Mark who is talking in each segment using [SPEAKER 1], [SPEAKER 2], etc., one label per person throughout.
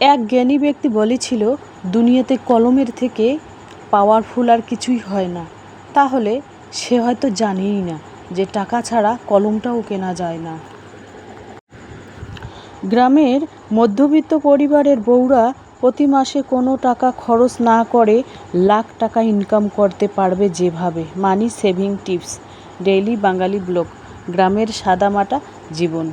[SPEAKER 1] এক জ্ঞানী ব্যক্তি বলেছিল, দুনিয়াতে কলমের থেকে পাওয়ারফুল আর কিছুই হয় না। তাহলে সে হয়তো জানেই না যে টাকা ছাড়া কলমটাও কেনা যায় না। গ্রামের মধ্যবিত্ত পরিবারের বউরা প্রতি মাসে কোনো টাকা খরচ না করে লাখ টাকা ইনকাম করতে পারবে যেভাবে। Money saving tips, daily Bengali vlog, গ্রামের সাদামাটা জীবন।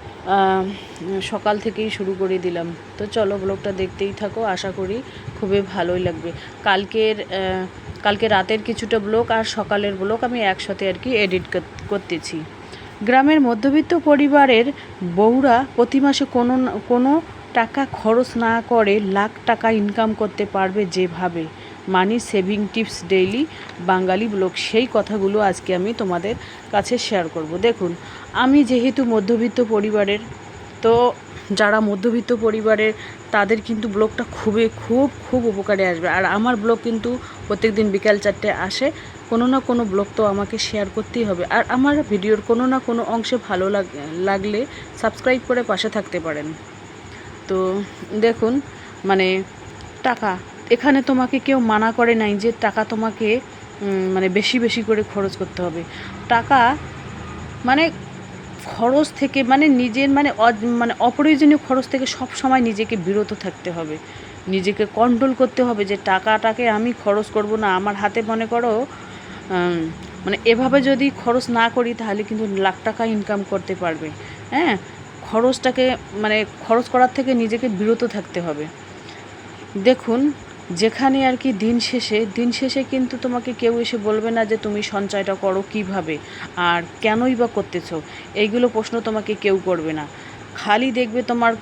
[SPEAKER 1] সকাল থেকেই শুরু করে দিলাম। তো চলো ব্লগটা দেখতেই থাকো, আশা করি খুবই ভালোই লাগবে। কালকের কালকে রাতের কিছুটা ব্লগ আর সকালের ব্লগ আমি একসাথে আর কি এডিট করতেছি। গ্রামের মধ্যবিত্ত পরিবারের বউরা প্রতি মাসে কোনো কোনো টাকা খরচ না করে লাখ টাকা ইনকাম করতে পারবে যেভাবে। Money saving tips daily Bengali vlog, সেই কথাগুলো আজকে আমি তোমাদের কাছে শেয়ার করব। দেখুন, আমি যেহেতু মধ্যবিত্ত পরিবারের, তো যারা মধ্যবিত্ত পরিবারের, তাদের কিন্তু ব্লগটা খুবই, খুব খুব উপকারে আসবে। আর আমার ব্লগ কিন্তু প্রত্যেক দিন বিকাল চারটে আসে, কোনো না কোনো ব্লগ তো আমাকে শেয়ার করতেই হবে। আর আমার ভিডিওর কোনো না কোনো অংশে ভালো লাগ- লাগলে সাবস্ক্রাইব করে পাশে থাকতে পারেন। তো দেখুন মানে টাকা এখানে তোমাকে কেউ মানা করে নাই যে টাকা তোমাকে মানে বেশি বেশি করে খরচ করতে হবে। টাকা মানে খরচ থেকে মানে নিজের মানে মানে অপ্রয়োজনীয় খরচ থেকে সব সময় নিজেকে বিরত থাকতে হবে। নিজেকে কন্ট্রোল করতে হবে যে টাকাটাকে আমি খরচ করব না। আমার হাতে মনে করো মানে এভাবে যদি খরচ না করি তাহলে কিন্তু লাখ টাকা ইনকাম করতে পারবে। হ্যাঁ? খরচটাকে মানে খরচ করার থেকে নিজেকে বিরত থাকতে হবে। দেখুন যেখানে আর কি দিন শেষে দিন শেষে কিন্তু তোমাকে কেউ এসে বলবে না যে তুমি সঞ্চয়টা করো কীভাবে আর কেনই বা করতেছো। এইগুলো প্রশ্ন তোমাকে কেউ করবে না। খালি দেখবে তোমার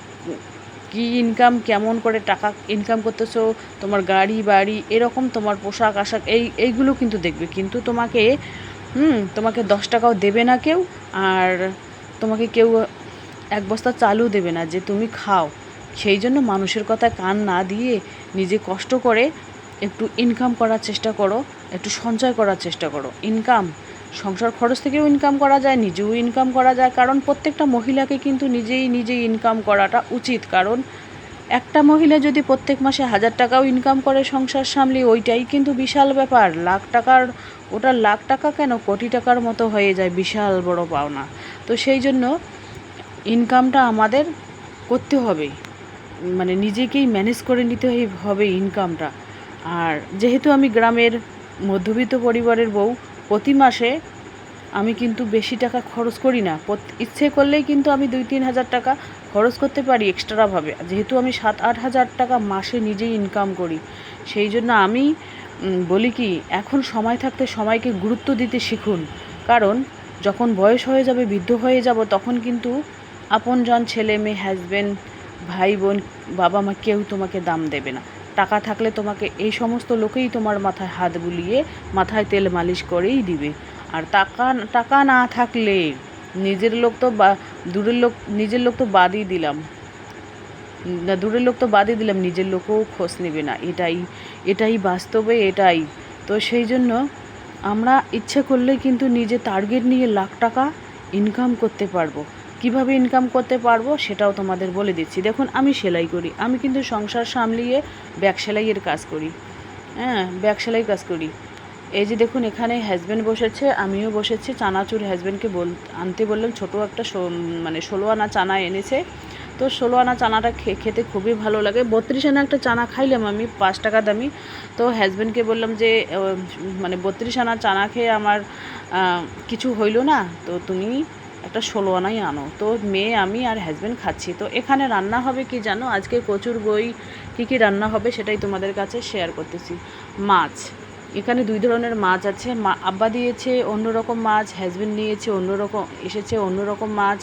[SPEAKER 1] কি ইনকাম কেমন করে টাকা ইনকাম করতেছো, তোমার গাড়ি, বাড়ি, এরকম তোমার পোশাক, আশাক, এই, এইগুলো কিন্তু দেখবে। কিন্তু তোমাকে, হুম, তোমাকে দশ টাকাও দেবে না কেউ আর তোমাকে কেউ এক বস্তা চালও দেবে না যে তুমি খাও। সেই জন্য মানুষের কথা কান না দিয়ে নিজে কষ্ট করে একটু ইনকাম করার চেষ্টা করো, একটু সঞ্চয় করার চেষ্টা করো। ইনকাম সংসার খরচ থেকেও ইনকাম করা যায়, নিজেও ইনকাম করা যায়। কারণ প্রত্যেকটা মহিলাকে কিন্তু নিজেই নিজেই ইনকাম করাটা উচিত। কারণ একটা মহিলা যদি প্রত্যেক মাসে হাজার টাকাও ইনকাম করে সংসার সামলে, ওইটাই কিন্তু বিশাল ব্যাপার। লাখ টাকার ওটা লাখ টাকা কেন কোটি টাকার মতো হয়ে যায় বিশাল বড় পাওনা। তো সেই জন্য ইনকামটা আমাদের করতে হবে। মানে নিজেকেই ম্যানেজ করে নিতে হবে ইনকামটা আর যেহেতু আমি গ্রামের মধ্যবিত্ত পরিবারের বউ, প্রতি মাসে আমি কিন্তু বেশি টাকা খরচ করি না। ইচ্ছে করলেই কিন্তু আমি দুই তিন হাজার টাকা খরচ করতে পারি এক্সট্রাভাবে যেহেতু আমি সাত আট হাজার টাকা মাসে নিজেই ইনকাম করি, সেই জন্য আমি বলি কি, এখন সময় থাকতে সময়কে গুরুত্ব দিতে শিখুন। কারণ যখন বয়স হয়ে যাবে, বৃদ্ধ হয়ে যাব, তখন কিন্তু আপনজন ছেলে মেয়ে হাজব্যান্ড ভাই বোন, বাবা মা কেউ তোমাকে দাম দেবে না। টাকা থাকলে তোমাকে এই সমস্ত লোকেই তোমার মাথায় হাত বুলিয়ে, মাথায় তেল মালিশ করেই দিবে। আর টাকা টাকা না থাকলে নিজের লোক তো বা, দূরের লোক, নিজের লোক তো বাদই দিলাম। না, দূরের লোক তো বাদই দিলাম, নিজের লোকও খোঁজ নেবে না। এটাই এটাই বাস্তবে, এটাই। তো সেই জন্য আমরা ইচ্ছে করলেই কিন্তু নিজে টার্গেট নিয়ে লাখ টাকা ইনকাম করতে পারব। কীভাবে ইনকাম করতে পারব সেটাও তোমাদের বলে দিচ্ছি। দেখুন, আমি সেলাই করি। আমি কিন্তু সংসার সামলিয়ে ব্যাগ সেলাইয়ের কাজ করি। হ্যাঁ ব্যাগ সেলাই কাজ করি। এই যে দেখুন, এখানে হাজব্যান্ড বসেছে, আমিও বসেছি। চানাচুর হাজব্যান্ডকে বল, আনতে বললাম, ছোটো একটা মানে ষোলো আনা চানা এনেছে। তো ষোলো আনা চানাটা খেতে খুবই ভালো লাগে। বত্রিশ আনা একটা চানা খাইলাম আমি, পাঁচ টাকা দামি। তো হাজব্যান্ডকে বললাম যে মানে বত্রিশ আনা চানা খেয়ে আমার কিছু হইল না? তো তুমি একটা ষোলো আনাই আনো। তো মেয়ে, আমি আর হাজব্যান্ড খাচ্ছি। তো এখানে রান্না হবে কি জানো? আজকে কচুর বই কী কী রান্না হবে সেটাই তোমাদের কাছে শেয়ার করতেছি। মাছ। এখানে দুই ধরনের মাছ আছে। মা আব্বা দিয়েছে অন্যরকম মাছ হাজব্যান্ড নিয়েছে অন্যরকম, এসেছে অন্যরকম মাছ।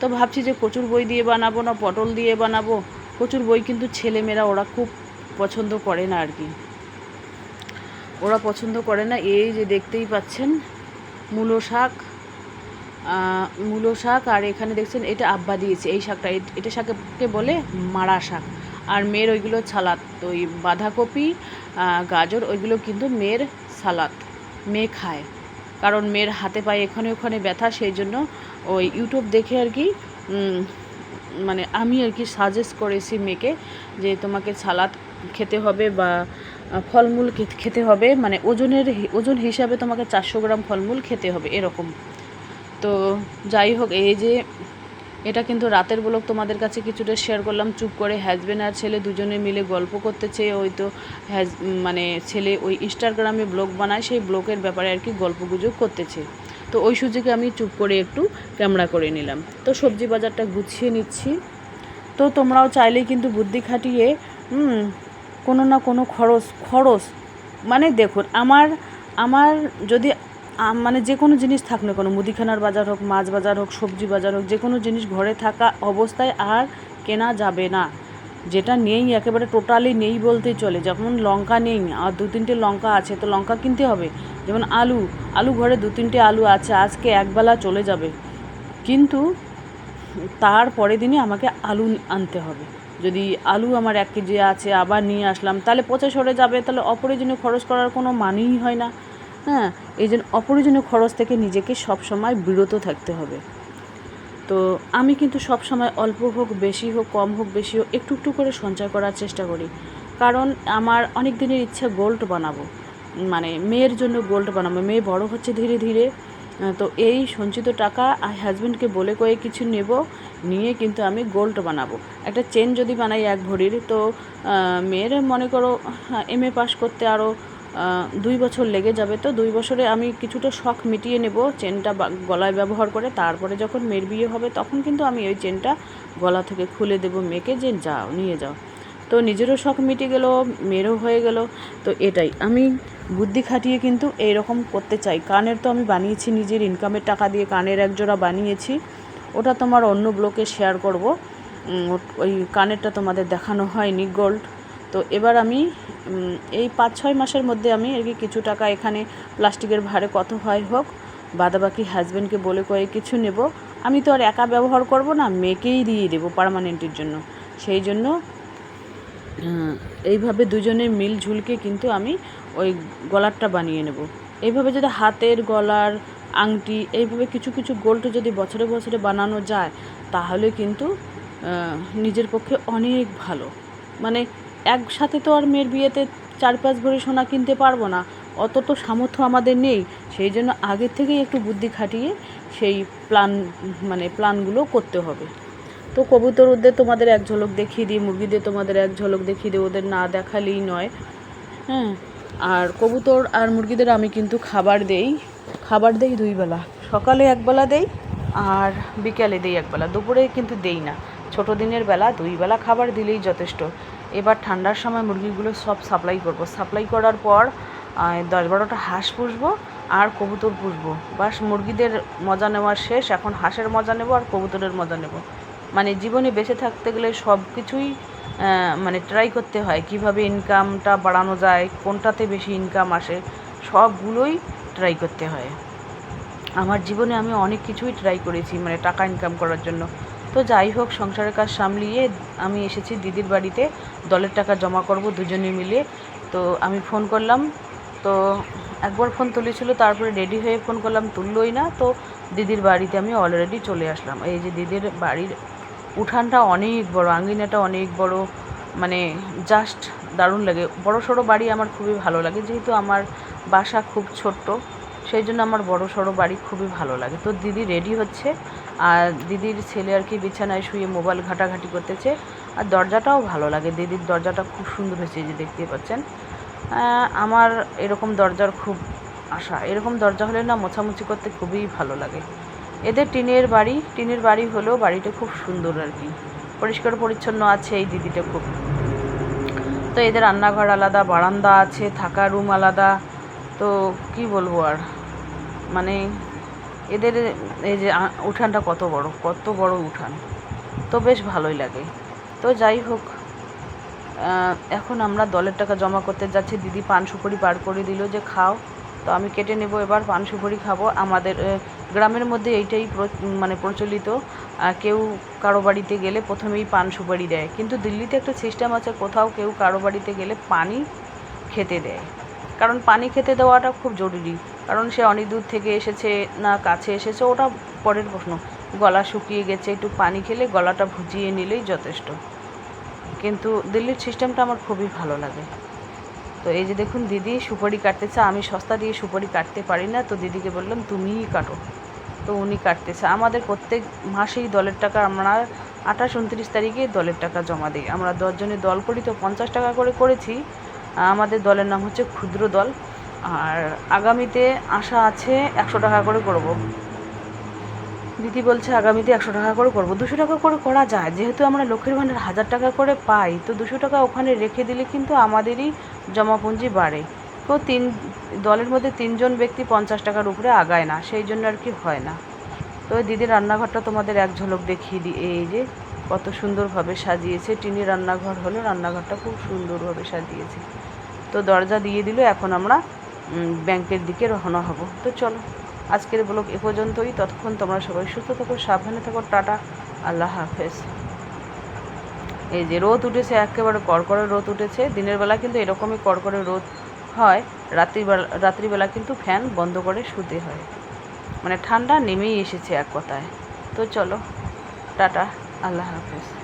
[SPEAKER 1] তো ভাবছি যে কচুর বই দিয়ে বানাবো না পটল দিয়ে বানাবো? প্রচুর বই কিন্তু ছেলেমেয়েরা, ওরা খুব পছন্দ করে না আর কি। ওরা পছন্দ করে না। এই যে দেখতেই পাচ্ছেন, মূলো শাক মূলো শাক, আর এখানে দেখছেন এটা আব্বা দিয়েছে, এই শাকটা। এটা শাককে বলে মারা শাক। আর মেয়ের ওইগুলো সালাদ তো ওই বাঁধাকপি গাজর, ওইগুলো কিন্তু মেয়ের সালাদ, মেয়ে খায়। কারণ মেয়ের হাতে পায়ে এখানে ওখানে ব্যথা, সেই জন্য ওই ইউটিউব দেখে আর কি মানে আমি আর কি সাজেস্ট করেছি মেয়েকে যে তোমাকে সালাদ খেতে হবে বা ফলমূল খেতে হবে মানে ওজনের ওজন হিসাবে তোমাকে চারশো গ্রাম ফলমূল খেতে হবে, এরকম। তো যাই হোক, এই যে এটা কিন্তু রাতের ব্লগ তোমাদের কাছে কিছুটা শেয়ার করলাম। চুপ করে হ্যাজব্যান্ড আর ছেলে দুজনে মিলে গল্প করতেছে ওই তো হ্যাজ মানে ছেলে ওই ইনস্টাগ্রামে ব্লগ বানায়, সেই ব্লগের ব্যাপারে আর কি গল্প গুজব করতেছে তো ওই সুযোগে আমি চুপ করে একটু ক্যামেরা করে নিলাম। তো সবজি বাজারটা গুছিয়ে নিচ্ছি। তো তোমরাও চাইলেই কিন্তু বুদ্ধি খাটিয়ে কোনো না কোনো খরচ খরচ মানে দেখুন, আমার আমার যদি মানে যে কোনো জিনিস থাক না কোনো, মুদিখানার বাজার হোক, মাছ বাজার হোক, সবজি বাজার হোক, যে কোনো জিনিস ঘরে থাকা অবস্থায় আর কেনা যাবে না। যেটা নেই, একেবারে টোটালি নেই বলতেই চলে। যেমন লঙ্কা নেই, আর দু তিনটে লঙ্কা আছে, তো লঙ্কা কিনতে হবে। যেমন আলু আলু ঘরে দু তিনটে আলু আছে, আজকে একবেলা চলে যাবে। কিন্তু তার পরের দিনই আমাকে আলু আনতে হবে। যদি আলু আমার এক কেজি আছে, আবার নিয়ে আসলাম, তাহলে পচে সরে যাবে, তাহলে অপ্রয়োজনীয় খরচ করার কোনো মানেই হয় না। হ্যাঁ এই জন্য অপ্রয়োজনীয় খরচ থেকে নিজেকে সবসময় বিরত থাকতে হবে। তো আমি কিন্তু সব সময় অল্প হোক, বেশি হোক, কম হোক, বেশি হোক, একটু একটু করে সঞ্চয় করার চেষ্টা করি। কারণ আমার অনেক দিনের ইচ্ছা গোল্ড বানাবো। মানে মেয়ের জন্য গোল্ড বানাবো। মেয়ে বড় হচ্ছে ধীরে ধীরে। তো এই সঞ্চিত টাকা আর হাজব্যান্ডকে বলে কয়ে কিছু নেব, নিয়ে কিন্তু আমি গোল্ড বানাবো। একটা চেন যদি বানাই এক ভরির, তো মেয়ের মনে করো এম এ পাস করতে আরও দুই বছর লেগে যাবে। তো দুই বছরে আমি কিছুটা শখ মিটিয়ে নেব চেনটা গলায় ব্যবহার করে। তারপরে যখন মেয়ের বিয়ে হবে তখন কিন্তু আমি ওই চেনটা গলা থেকে খুলে দেব মেয়েকে যে যাও, নিয়ে যাও। তো নিজেরও শখ মিটে গেল, মেয়েরও হয়ে গেল। তো এটাই। আমি বুদ্ধি খাটিয়ে কিন্তু এইরকম করতে চাই। কানের তো আমি বানিয়েছি নিজের ইনকামের টাকা দিয়ে, কানের একজোড়া বানিয়েছি। ওটা তোমার অন্য ব্লকে শেয়ার করব। ওই কানেরটা তোমাদের দেখানো হয়নি গোল্ড তো এবার আমি এই পাঁচ ছয় মাসের মধ্যে আমি আর কি কিছু টাকা এখানে প্লাস্টিকের ভারে কত হয় হোক, বাদাবাকি হাজব্যান্ডকে বলে কয়ে কিছু নেব। আমি তো আর একা ব্যবহার করব না, মেয়েকেই দিয়ে দেবো পার্মানেন্টের জন্য। সেই জন্য এইভাবে দুজনে মিল ঝুলকে কিন্তু আমি ওই গলারটা বানিয়ে নেব। এইভাবে যদি হাতের গলার, আংটি, এইভাবে কিছু কিছু গোল্ড যদি বছরে বছরে বানানো যায়, তাহলে কিন্তু নিজের পক্ষে অনেক ভালো। মানে একসাথে তো আর মেয়ের বিয়েতে চার পাঁচ ভরি সোনা কিনতে পারব না। অত তো সামর্থ্য আমাদের নেই। সেই জন্য আগের থেকেই একটু বুদ্ধি খাটিয়ে সেই প্ল্যান মানে প্ল্যানগুলো করতে হবে। তো কবুতর ওদের তোমাদের এক ঝলক দেখিয়ে দিই, মুরগিদের তোমাদের এক ঝলক দেখিয়ে দিই, ওদের না দেখালেই নয়। হ্যাঁ আর কবুতর আর মুরগিদের আমি কিন্তু খাবার দেই। খাবার দেই দুই বেলা। সকালে একবেলা দেই আর বিকেলে দেই একবেলা দুপুরে কিন্তু দেই না। ছোটো দিনের বেলা দুই বেলা খাবার দিলেই যথেষ্ট। এবার ঠান্ডার সময় মুরগিগুলো সব সাপ্লাই করব। সাপ্লাই করার পর দশ বারোটা হাঁস পুষবো আর কবুতর পুষবো। বাস মুরগিদের মজা নেওয়ার শেষ। এখন হাঁসের মজা নেব আর কবুতরের মজা নেব। মানে জীবনে বেঁচে থাকতে গেলে সব কিছুই মানে ট্রাই করতে হয়। কীভাবে ইনকামটা বাড়ানো যায়, কোনটাতে বেশি ইনকাম আসে, সবগুলোই ট্রাই করতে হয়। আমার জীবনে আমি অনেক কিছুই ট্রাই করেছি মানে টাকা ইনকাম করার জন্য। তো যাই হোক, সংসারের কাজ সামলিয়ে আমি এসেছি দিদির বাড়িতে। দলের টাকা জমা করব দুজনে মিলে। তো আমি ফোন করলাম, তো একবার ফোন তুলেছিল, তারপরে রেডি হয়ে ফোন করলাম, তুললোই না। তো দিদির বাড়িতে আমি অলরেডি চলে আসলাম। এই যে দিদির বাড়ির উঠানটা অনেক বড় আঙ্গিনাটা অনেক বড় মানে জাস্ট দারুণ লাগে। বড় সড়ো বাড়ি আমার খুবই ভালো লাগে, যেহেতু আমার বাসা খুব ছোট্ট। সেই জন্য আমার বড় সড়ো বাড়ি খুবই ভালো লাগে। তো দিদি রেডি হচ্ছে, আর দিদির ছেলে আর কি বিছানায় শুয়ে মোবাইল ঘাটাঘাটি করতেছে, আর দরজাটাও ভালো লাগে। দিদির দরজাটা খুব সুন্দর হয়েছে যে দেখতে পাচ্ছেন। আমার এরকম দরজার খুব আশা। এরকম দরজা হলে না মোছামুছি করতে খুবই ভালো লাগে। এদের টিনের বাড়ি টিনের বাড়ি হলেও বাড়িটা খুব সুন্দর আর কি। পরিষ্কার পরিচ্ছন্ন আছে এই দিদিটা খুব। তো এদের রান্নাঘর আলাদা, বারান্দা আছে, থাকা রুম আলাদা। তো কি বলব আর? মানে এদের এই যে উঠানটা কত বড় কত বড় উঠান। তো বেশ ভালোই লাগে। তো যাই হোক এখন আমরা দলের টাকা জমা করতে যাচ্ছি। দিদি পান সুপারি বার করে দিল যে খাও। তো আমি কেটে নেব এবার, পান সুপারি খাব। আমাদের গ্রামের মধ্যে এইটাই প্র- মানে প্রচলিত। কেউ কারও বাড়িতে গেলে প্রথমেই পান সুপারি দেয়। কিন্তু দিল্লিতে একটা সিস্টেম আছে, কোথাও কেউ কারও বাড়িতে গেলে পানি খেতে দেয়। কারণ পানি খেতে দেওয়াটা খুব জরুরি। কারণ সে অনেক দূর থেকে এসেছে, না কাছে এসেছে, ওটা পরের প্রশ্ন। গলা শুকিয়ে গেছে, একটু পানি খেলে গলাটা ভুজিয়ে নিলেই যথেষ্ট। কিন্তু দিল্লির সিস্টেমটা আমার খুবই ভালো লাগে। তো এই যে দেখুন, দিদি সুপারি কাটতেছে, আমি সস্তা দিয়ে সুপারি কাটতে পারি না, তো দিদিকে বললাম, তুমিই কাটো। তো উনি কাটতেছে। আমাদের প্রত্যেক মাসেই দলের টাকা আমরা আঠাশ, উনত্রিশ তারিখে দলের টাকা জমা দিই। আমরা দশজনের দল করি, তো পঞ্চাশ টাকা করে করেছি। আমাদের দলের নাম হচ্ছে ক্ষুদ্র দল। আর আগামীতে আশা আছে একশো টাকা করে করব। দিদি বলছে, আগামীতে একশো টাকা করে করব। দুশো টাকা করে করা যায়। যেহেতু আমরা লক্ষ্মীর ভাণ্ডার হাজার টাকা করে পাই, তো দুশো টাকা ওখানে রেখে দিলে কিন্তু আমাদেরই জমাপুঞ্জি বাড়ে। তো তিন, দলের মধ্যে তিনজন ব্যক্তি পঞ্চাশ টাকার উপরে আগায় না, সেই জন্য আর কি হয় না। তো দিদির রান্নাঘরটা তোমাদের এক ঝলক দেখিয়ে দিই। এই যে কত সুন্দরভাবে সাজিয়েছে। টিনের রান্নাঘর হলে, রান্নাঘরটা খুব সুন্দরভাবে সাজিয়েছে। তো দরজা দিয়ে দিল, এখন আমরা ব্যাংকের দিকে রওনা হব। তো চলো, আজকের ব্লগ এ পর্যন্তই। ততক্ষণ তোমরা সবাই সুস্থ থাকো, সাবধানে থাকো, টাটা, আল্লাহ হাফেজ। এই যে রোদ উঠেছে, একেবারে কড়কড়ে রোদ উঠেছে। দিনের বেলা কিন্তু এরকমই কড়কড়ে রোদ হয়। রাত্রিবেলা রাত্রিবেলা কিন্তু ফ্যান বন্ধ করে শুতে হয়। মানে ঠান্ডা নেমেই এসেছে এক কথায়। তো চলো, টাটা, আল্লাহ হাফেজ।